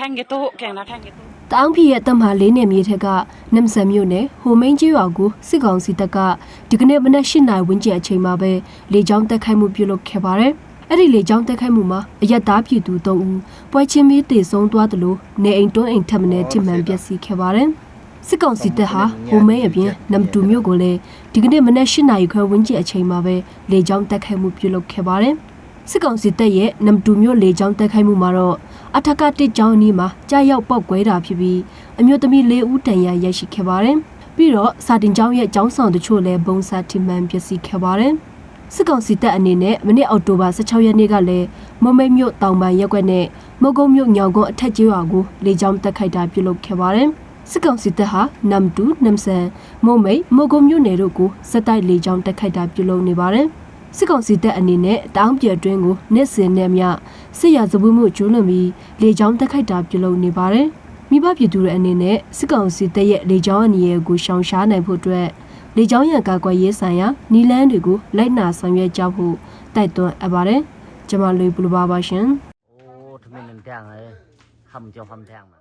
khanh cái tô kèng là khanh cái tô တအောင်းပြည်ရဲ့တမဟာလေးနယ်မြေထက်ကနမ်ဆန်မြို့နယ်ဟိုမိန်ကြီးရွာကိုစစ်ကောင်စီတပ်ကဒီကနေ့မနက်၈နာရီဝန်းကျင်အချိန်မှာပဲလေကြောင်းတက်ခိုက်မှုပြုလုပ်ခဲ့ပါတယ်။အဲ့ဒီလေကြောင်းတက်ခိုက်မှုမှာအရက်သားပြည်သူ၃ဦးပွဲချင်းပြီးတေဆုံးသွားတယ်လို့နေအိမ်တွန်းအိမ်ထပ်မံထိမှန်ပျက်စီးခဲ့ပါတယ်။စစ်ကောင်စီတပ်ဟာဟိုမိန်အပြင်နမ်တူမြို့ကိုလည်းဒီကနေ့မနက်၈နာရီခွဲဝန်းကျင်အချိန်မှာပဲလေကြောင်းတက်ခိုက်မှုပြုလုပ်ခဲ့ပါတယ်။စစ်ကောင်စီတပ်ရဲ့နမ်တူမြို့လေကြောင်းတိုက်ခိုက်မှုမှာတော့ အထက်ကတစ်ကြောင်းအနီးမှာကြားရောက်ပောက်ကွဲတာဖြစ်ပြီးအမျိုးသမီး၄ဦးတန်ရာရရှိခဲ့ပါတယ်။ပြီးတော့စာတင်ကျောင်းရဲ့ကျောင်းဆောင်တချို့လည်းဘုံစာထိမှန်ပျက်စီးခဲ့ပါတယ်။စစ်ကောင်စီတပ်အနေနဲ့မနေ့အောက်တိုဘာ16ရက်နေ့ကလည်းမုံမိတ်မြို့တောင်ပန်ရက်ကွက်နဲ့မုတ်ကုန်းမြို့ညောင်ကုန်းအထက်ကျေးရွာကိုလေကြောင်းတိုက်ခိုက်တာပြုလုပ်ခဲ့ပါတယ်။စစ်ကောင်စီတပ်ဟာနမ်တူနမ်ဆန်မုံမိတ်မုတ်ကုန်းမြို့နယ်တို့ကိုစက်တိုက်လေကြောင်းတိုက်ခိုက်တာပြုလုပ်နေပါတယ်။ စစ်ကောင်စီတပ်အနေနဲ့တောင်းပြအတွင်းကိုနှစ်စင်နဲ့မြစစ်ရာဇဝတ်မှုကျူးလွန်ပြီးလေကြောင်းတိုက်ခိုက်တာပြုလုပ်နေပါတယ်။မိဘပြည်သူတွေအနေနဲ့စစ်ကောင်စီတပ်ရဲ့လေကြောင်းအနေရကိုရှောင်ရှားနိုင်ဖို့အတွက်လေကြောင်းရန်ကာကွယ်ရေးဆိုင်ရာနီလန်းတွေကိုလိုက်နာဆောင်ရွက်ကြဖို့တိုက်တွန်းအပ်ပါတယ်။ကျွန်မလွေဘလူပါပါရှင်။အိုးထမင်းနဲ့တန်းဟဲ့ဟမ်ကြောင့်ဟမ်တန်း